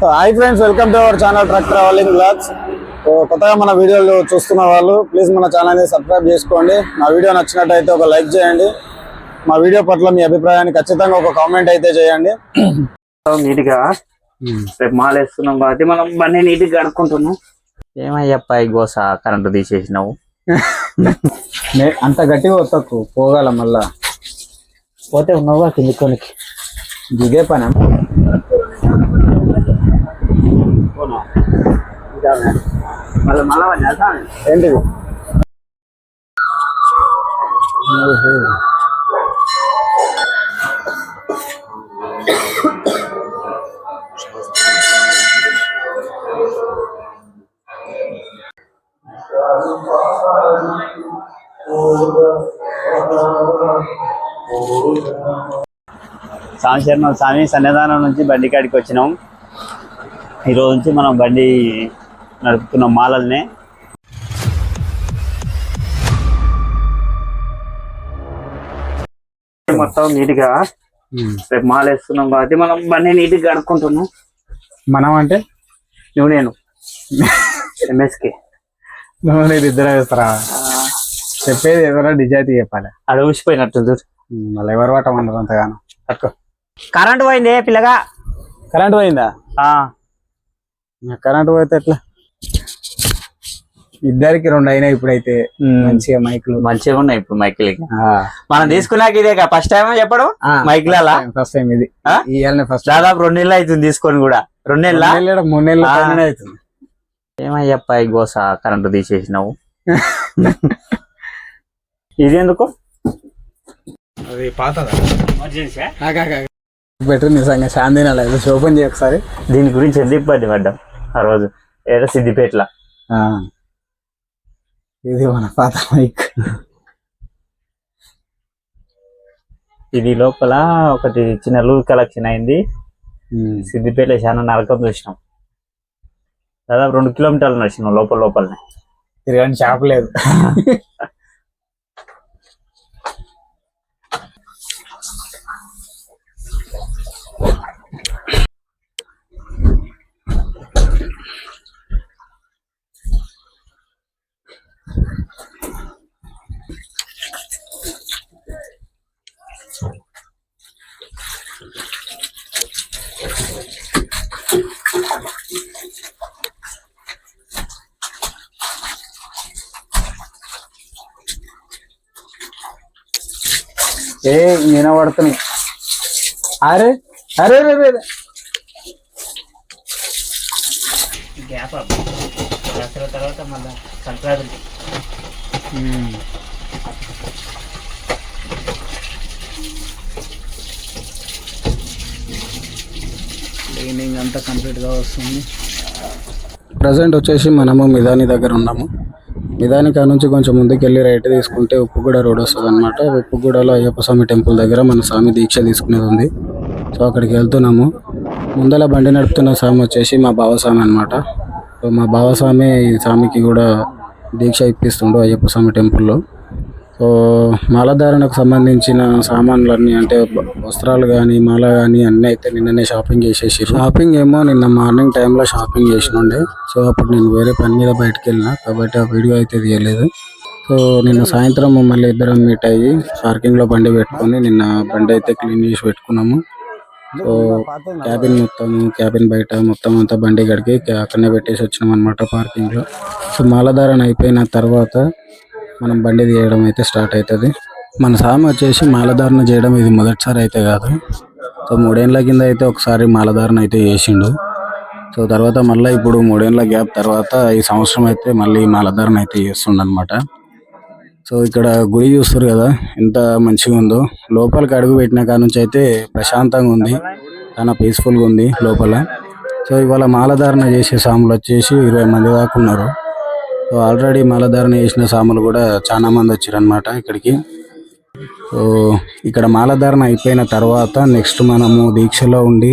So hi friends welcome to our channel truck travelling blogs so కొత్తగా మన వీడియోలు చూస్తున్న వాళ్ళు ప్లీజ్ మన ఛానల్ని సబ్స్క్రైబ్ చేసుకోండి. మా వీడియో నచ్చినట్టయితే ఒక లైక్ చేయండి. మా వీడియో పట్ల మీ అభిప్రాయాన్ని ఖచ్చితంగా ఒక కామెంట్ అయితే చేయండి. నీట్గా రేపు మాల వేస్తున్నాం కాబట్టి మనం బండి నీట్గా కడుక్కుంటున్నాం. ఏమయ్యప్ప గోస కరెంటు తీసేసినావు. అంత గట్టిగా వస్తకు పోగల మళ్ళా. పోతే ఉన్నావుగా కింది కొనికి దిగే పని ఏంటిది? స్వామి శర్మ స్వామి సన్నిధానం నుంచి బండి కాడికి వచ్చినాం. ఈ రోజు నుంచి మనం బండి నడుపుతున్నాం మాలల్ని. మొత్తం నీట్గా రేపు మాల వేస్తున్నాం కాబట్టి మనం బండి నీట్గా కడుక్కుంటున్నాం. మనం అంటే? నువ్వు నేను. ఎంఎస్కి నువ్వు నేను ఇద్దరు వేస్తారా? చెప్పేది ఏదైనా నిజాయితీ చెప్పాలి. చూడు. మళ్ళీ ఎవరు పట్టమన్నారు అంతగానో? కరెంట్ పోయింది పిల్లగా? కరెంట్ పోయిందా? ఆ, కరెంట్ పోతే ఎట్లా? ఇద్దరికి రెండు అయినాయి ఇప్పుడైతే. మంచిగా మైకులు. మంచిగా ఉన్నాయి ఇప్పుడు మైకిల్. మనం తీసుకున్నాక ఇదే ఫస్ట్ టైం చెప్పడం? మైకిల్ అలా ఫస్ట్ టైం ఇది. ఫస్ట్ దాదాపు రెండు నెలలు అవుతుంది తీసుకొని కూడా. రెండు నెలల? మూడు నెలలు అవుతుంది. ఏమయ్యప్ప గోస కరెంటు తీసేసినావు? ఇది ఎందుకు? అది పాతదా? బెటర్ నిజంగా శాంతిన లేదు ఓపెన్ చేయ ఒకసారి. దీని గురించి ఎందుకు ఇబ్బంది పడ్డాం ఆ రోజు. ఏదో సిద్దిపేటల. ఇది మన పాత మైక్. ఇది లోపల ఒకటి చిన్న లూజ్ కలెక్షన్ అయింది. సిద్దిపేట చాలా నరకం చూసినాం. దాదాపు రెండు కిలోమీటర్లు నడిచినాం లోపల లోపలనే. తిరగని షాప్ లేదు. ఏ వినబడుతున్నాయి. అరే అరే అరే అరే, అరే గ్యాప్ దసరా తర్వాత మళ్ళీ సంక్రాంతి. ఉమ్. క్లీనింగ్ అంతా కంప్లీట్గా వస్తుంది. ప్రజెంట్ వచ్చేసి మనము మిదాని దగ్గర ఉన్నాము. నిదానికి నుంచి కొంచెం ముందుకు వెళ్ళి రైట్ తీసుకుంటే ఉప్పుగూడ రోడ్ వస్తుంది అనమాట ఉప్పుగూడలో అయ్యప్ప స్వామి టెంపుల్ దగ్గర మన స్వామి దీక్ష తీసుకునేది ఉంది. సో అక్కడికి వెళ్తున్నాము. ముందల బండి నడుపుతున్న స్వామి వచ్చేసి మా బావస్వామి అనమాట సో మా బావస్వామి స్వామికి కూడా దీక్ష ఇప్పిస్తుండు అయ్యప్ప స్వామి టెంపుల్లో. మాలధారణకు సంబంధించిన సామాన్లన్నీ అంటే వస్త్రాలు కానీ మాల కానీ అన్నీ అయితే నిన్ననే షాపింగ్ చేసేసి షాపింగ్ ఏమో నిన్న మార్నింగ్ టైంలో షాపింగ్ చేసినుండే. సో అప్పుడు నేను వేరే పని మీద బయటకు వెళ్ళిన కాబట్టి ఆ వీడియో అయితే తీయలేదు. సో నిన్న సాయంత్రం మళ్ళీ ఇద్దరం మీట్ అయ్యి పార్కింగ్లో బండి పెట్టుకొని నిన్న బండి అయితే క్లీన్ చేసి పెట్టుకున్నాము. సో క్యాబిన్ మొత్తం క్యాబిన్ బయట మొత్తం అంతా బండి గడికి అక్కడనే పెట్టేసి వచ్చినాం అనమాట పార్కింగ్లో. సో మాలధారణ అయిపోయిన తర్వాత మనం బండి తీయడం అయితే స్టార్ట్ అవుతుంది. మన సామి వచ్చేసి మాలధారణ చేయడం ఇది మొదటిసారి అయితే కాదు. సో మూడేళ్ళ కింద అయితే ఒకసారి మాలధారణ అయితే చేసిండు. సో తర్వాత మళ్ళీ ఇప్పుడు మూడేళ్ళ గ్యాప్ తర్వాత ఈ సంవత్సరం అయితే మళ్ళీ మాలధారణ అయితే చేస్తుండనమాట సో ఇక్కడ గుడి చూస్తారు కదా ఎంత మంచిగా ఉందో. లోపలికి అడుగు పెట్టిన కాడ నుంచి అయితే ప్రశాంతంగా ఉంది. చాలా పీస్ఫుల్గా ఉంది లోపల. సో ఇవాళ మాలధారణ చేసే సాములు వచ్చేసి ఇరవై మంది దాకా ఉన్నారు. సో ఆల్రెడీ మాలధారణ చేసిన సాములు కూడా చాలా మంది వచ్చారు అనమాట ఇక్కడికి. సో ఇక్కడ మాలధారణ అయిపోయిన తర్వాత నెక్స్ట్ మనము దీక్షలో ఉండి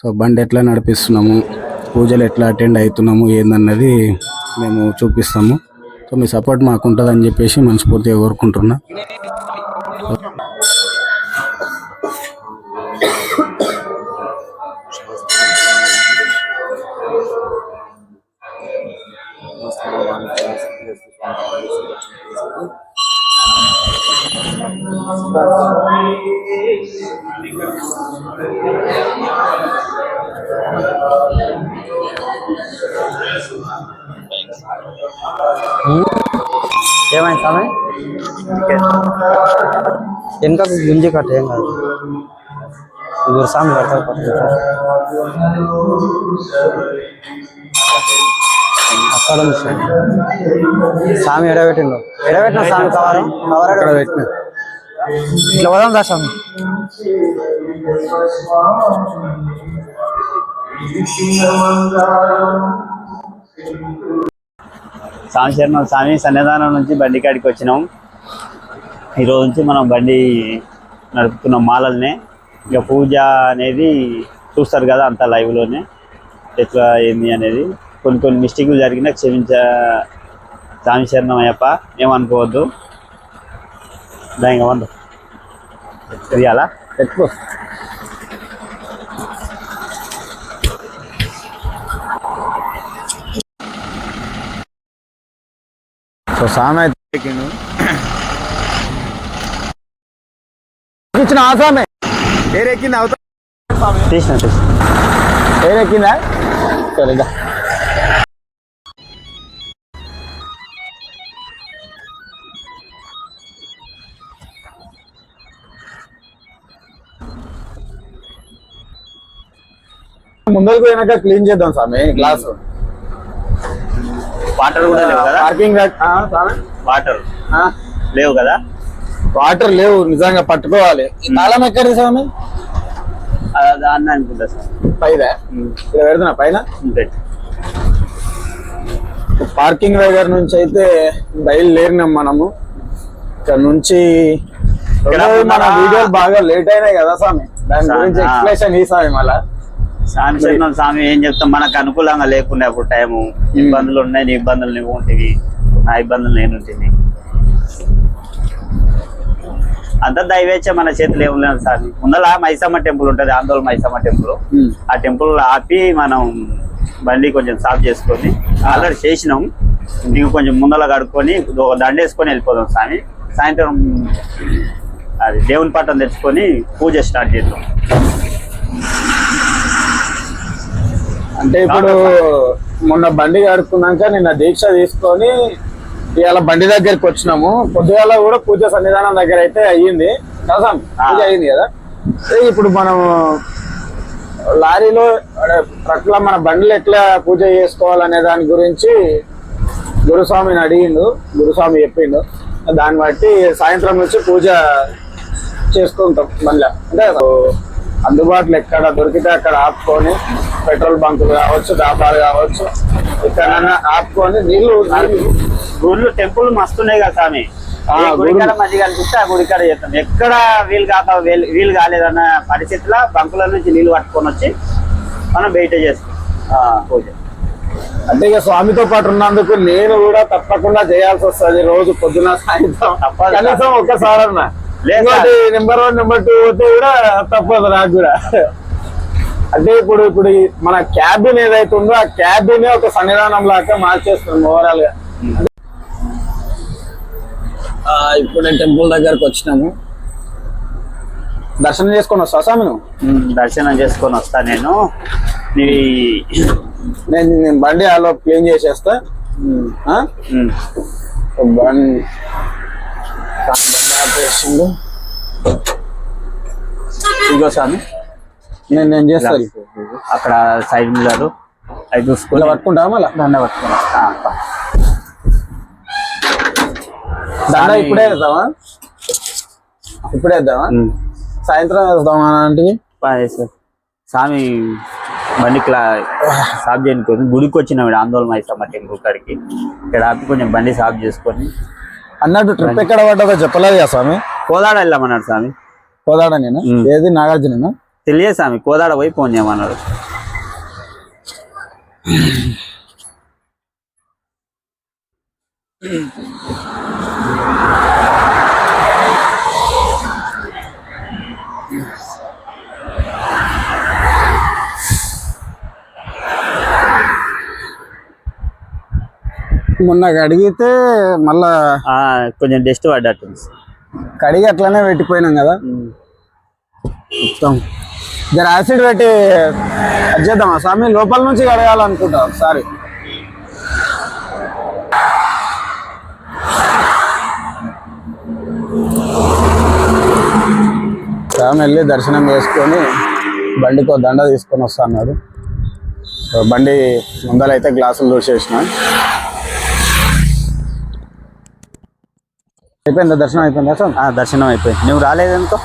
సో బండి ఎట్లా నడిపిస్తున్నాము పూజలు ఎట్లా అటెండ్ అవుతున్నాము ఏందన్నది మేము చూపిస్తాము. సో మీ సపోర్ట్ మాకు ఉంటుందని చెప్పేసి మనస్ఫూర్తిగా కోరుకుంటున్నా. ఏమైంది స్వామి? ఎంత గుంజి కట్ట ఏం కాదు. ఇప్పుడు స్వామి కడతారు అక్కడ స్వామి ఎడబెట్టిండు. ఎడబెట్టిన స్వామి కవర్ ఎక్కడ ఎడబెట్టిన ఇట్లా వదాం దా స్వామి శరణం స్వామి సన్నిధానం నుంచి బండి కాడికి వచ్చినాం. ఈ రోజు నుంచి మనం బండి నడుపుతున్నాం మాలల్నే. ఇక పూజ అనేది చూస్తారు కదా అంత లైవ్లోనే ఎట్లా ఏంది అనేది. కొన్ని కొన్ని మిస్టేక్లు జరిగినా క్షమించ స్వామి శరణం అయ్యప్ప ఏమనుకోవద్దు. దాని వంద తెలియాలా పెట్టుకో సో సామె. ఇచ్చిన ఆ సామె? ఏరెక్కింది అవుతా తీసిన తీసిన. ఏరెక్కిందా? సరే ముందరకు పోయినాక క్లీన్ చేద్దాం స్వామి గ్లాస్ వాటర్ కూడా లేవు కదా? పార్కింగ్ వాటర్ లేవు కదా? వాటర్ లేవు నిజంగా పట్టుకోవాలి. తాళం ఎక్కడ స్వామి? అది అన్న అనుకుంటా సార్. పైదా? ఇక్కడ పెడుతున్నా పైన? పార్కింగ్ దగ్గర నుంచి అయితే బయలుదేరినాం మనము. ఇక్కడ నుంచి మన వీడియోలు బాగా లేట్ అయినాయి కదా స్వామి. దాని గురించి ఆ. ఎక్స్ప్లెనేషన్ ఈ స్వామి మళ్ళా. స్వామి శరణం స్వామి ఏం చెప్తాం? మనకు అనుకూలంగా లేకుండా అప్పుడు టైము. ఇబ్బందులు ఉన్నాయి నీ ఇబ్బందులు నువ్వు ఉంటుంది నా ఇబ్బందులు నేను ఉంటుంది అంతా దైవేచ్ఛ మన చేతులు ఏం లేదు స్వామి. ముందర మైసమ్మ టెంపుల్ ఉంటుంది ఆందోళన మైసమ్మ టెంపుల్. ఆ టెంపుల్ ఆపి మనం బండి కొంచెం సాఫ్ చేసుకొని ఆల్రెడీ చేసినాం. ఇంక కొంచెం ముందర కడుక్కొని ఒక దండ వేసుకొని వెళ్ళిపోదాం స్వామి. సాయంత్రం అది దేవుని పట్టం తెచ్చుకొని పూజ స్టార్ట్ చేద్దాం. అంటే ఇప్పుడు మొన్న బండి కడుక్కున్నాక నిన్న దీక్ష తీసుకొని ఇవాళ బండి దగ్గరికి వచ్చినాము. పొద్దుగాల కూడా పూజ సన్నిధానం దగ్గర అయితే అయ్యింది. కదా? పూజ అయ్యింది కదా? ఇప్పుడు మనం లారీలో అదే ట్రక్లో మన బండ్లు ఎట్లా పూజ చేసుకోవాలనే దాని గురించి గురుస్వామిని అడిగిండు. గురుస్వామి చెప్పిండు. దాన్ని బట్టి సాయంత్రం నుంచి పూజ చేసుకుంటాం మళ్ళీ అంటే అందుబాటులో ఎక్కడ దొరికితే అక్కడ ఆపుకొని పెట్రోల్ బంకులు కావచ్చు డాబాలు కావచ్చు ఎక్కడన్నా ఆపుకొని నీళ్ళు గుళ్ళు టెంపుల్ మస్తున్నాయి కదా స్వామి. గుడికాడ. మంచిగా అనిపిస్తే ఆ గుడికాడ చేస్తాం. ఎక్కడ వీలు కాక వీలు- కాలేదన్న పరిస్థితిలో బంకుల నుంచి నీళ్ళు పట్టుకొని వచ్చి మనం బయట చేస్తాం. పూజ. అంటే ఇక స్వామితో పాటు ఉన్నందుకు నేను కూడా తప్పకుండా చేయాల్సి వస్తుంది రోజు పొద్దున సాయంత్రం. కనీసం ఒక్కసారి sir. Number one number two పోతే కూడా తప్పదు నాకు కూడా. అంటే ఇప్పుడు ఇప్పుడు మన క్యాబిన్ ఏదైతే ఉందో ఆ క్యాబిన్ ఒక సన్నిధానం లాగా మార్చేస్తున్నాం ఓవరాల్గా. ఆ, ఇప్పుడు నేను టెంపుల్ దగ్గరకు వచ్చినాము దర్శనం చేసుకొని వస్తా స్వామి నువ్వు? దర్శనం చేసుకొని వస్తా నేను. నీ నేను నేను బండి ఆలో క్లీన్ చేసేస్తా. బండి. ఆపేసిండు ఇదిగో స్వామి. నేను నేను చేస్తాను అక్కడ సైడ్ మిల్లర్ అవి చూసుకొని పట్టుకుంటా మళ్ళా? దండ. ఆ, దండ ఇప్పుడే వేద్దామా? ఇప్పుడే వేద్దామా. సాయంత్రం వేద్దామా సార్. స్వామి బండి క్లా సాఫ్ చేయడానికి గుడికి వచ్చిన ఆందోళన మైసమ్మ టెంపుల్ కాడికి. ఇక్కడ ఆపి కొంచెం బండి సాఫ్ చేసుకొని అన్నట్టు ట్రిప్ ఎక్కడ పడ్డదో చెప్పలేదు కదా స్వామి. కోదాడ వెళ్ళమన్నాడు స్వామి. కోదాడ నేను. ఏది? నాగార్జున తెలియదు స్వామి కోదాడ పోయి ఫోన్ చేయమన్నాడు. మొన్న అడిగితే మళ్ళా కొంచెం డస్ట్ పడ్డట్టు కడిగి అట్లానే పెట్టిపోయినాం కదా. మొత్తం. జర యాసిడ్ పెట్టి చేద్దామా స్వామి? లోపల నుంచి కడగాలనుకుంటా ఒకసారి. స్వామి వెళ్ళి దర్శనం చేసుకొని బండికో దండ తీసుకొని వస్తా అన్నారు బండి ముందరైతే గ్లాసులు దూసేసిన. అయిపోయిందా? దర్శనం అయిపోయిందా? ఆ, దర్శనం అయిపోయింది. నువ్వు రాలేదనుకో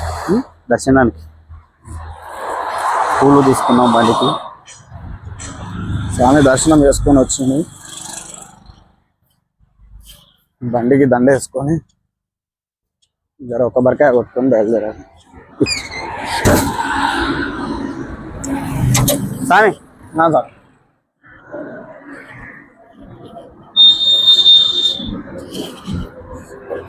దర్శనానికి. పూలు తీసుకున్నాం బండికి. స్వామి దర్శనం చేసుకొని వచ్చింది. బండికి దండ వేసుకొని జర ఒక బరకాయ కొట్టుకొని బయలుదేరారు స్వామి. నా సార్ నీళ్ళు చెప్పు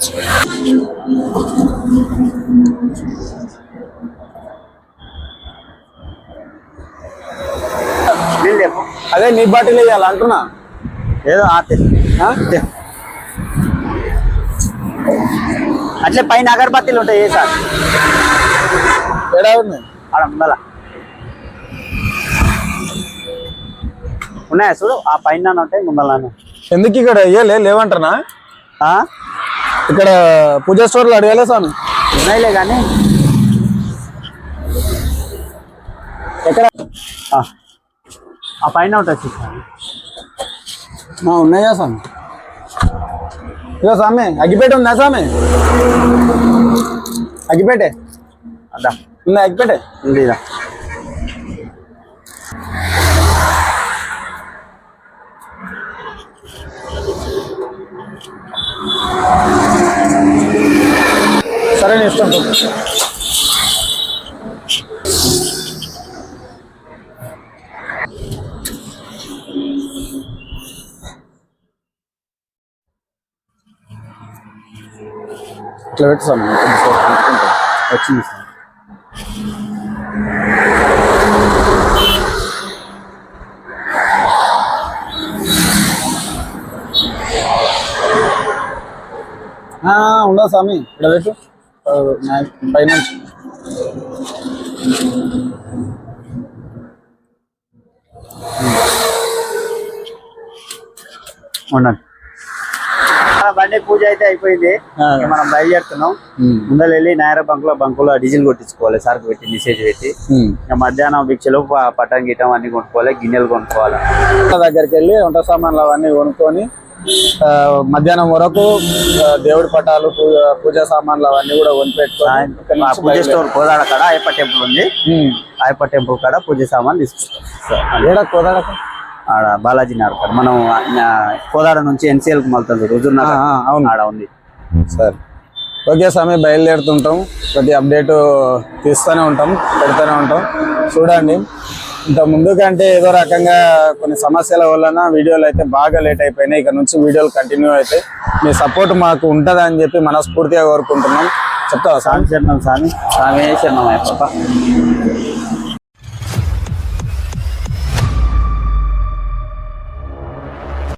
అదే నీ బాటిల్ వేయాలి అంటున్నా. ఏదో ఆతే ఆ? అట్లే పైన అగరబత్తీలు ఉంటాయి ఏ సార్? ఏడా ఉంది? ఆడ ముందల ఉన్నాయా చూడు? ఆ పైన ఉంటాయి ముందల ఎందుకు ఇక్కడ వేయలే లేవంటారా ఇక్కడ పూజా స్టోర్లో అడగాలే స్వామి? ఉన్నాయిలే కానీ ఎక్కడ? ఆ, పైన ఉంటుంది ఆ, ఉన్నాయా స్వామి? ఇదో స్వామి అగ్గిపేట ఉందా స్వామి? అగ్గిపేటే? అదా. ఉందా అగ్గిపేటే? ఉంది ఇదా. సరే నీ ఇష్టం ఇట్లా పెట్టు స్వామి కొద్దిసేపు అనుకుంటా. వచ్చింది స్వామి ఆ, ఉండదు స్వామి ఇక్కడ పెట్టు ఉండండి ఆ, బండి పూజ అయితే అయిపోయింది. మనం బయలుదేరుతున్నాం. ముందర వెళ్ళి నాయరా బంకులో బంకులో డీజిల్ కొట్టించుకోవాలి. సరుకు పెట్టి మెసేజ్ పెట్టి. మధ్యాహ్నం భిక్షలు పటం గిటం అన్ని కొనుక్కోవాలి గిన్నెలు కొనుక్కోవాలి. దగ్గరికి వెళ్ళి వంట సామాన్లు అవన్నీ కొనుక్కొని మధ్యాహ్నం వరకు దేవుడి పటాలు పూజ సామాన్లు అవన్నీ కూడా పూజ స్టోర్ కోదాడ కాడ అయ్యప్ప టెంపుల్ ఉంది. అయ్యప్ప టెంపుల్ కాడ పూజ సామాన్ తీసుకుంటాం ఏడ కోదాడక ఆడ బాలాజీ నగర్ కాడ. మనం కోదాడ నుంచి ఎన్సీఎల్ మళ్తుంది రుజుర్ అవును. ఆడ ఉంది. సరే. ఓకే స్వామి బయలుదేరుతుంటాం. ప్రతి అప్డేట్ తీస్తూనే ఉంటాం పెడుతూనే ఉంటాం. చూడండి. ఇంత ముందు కంటే ఏదో రకంగా కొన్ని సమస్యల వలన వీడియోలు అయితే బాగా లేట్ అయిపోయినాయి. ఇక నుంచి వీడియోలు కంటిన్యూ అయితే మీ సపోర్ట్ మాకు ఉంటుందని చెప్పి మనస్ఫూర్తిగా కోరుకుంటున్నాం. చెప్తావా సామి? స్వామి శరణం సామి. స్వామి శరణం అయ్యప్ప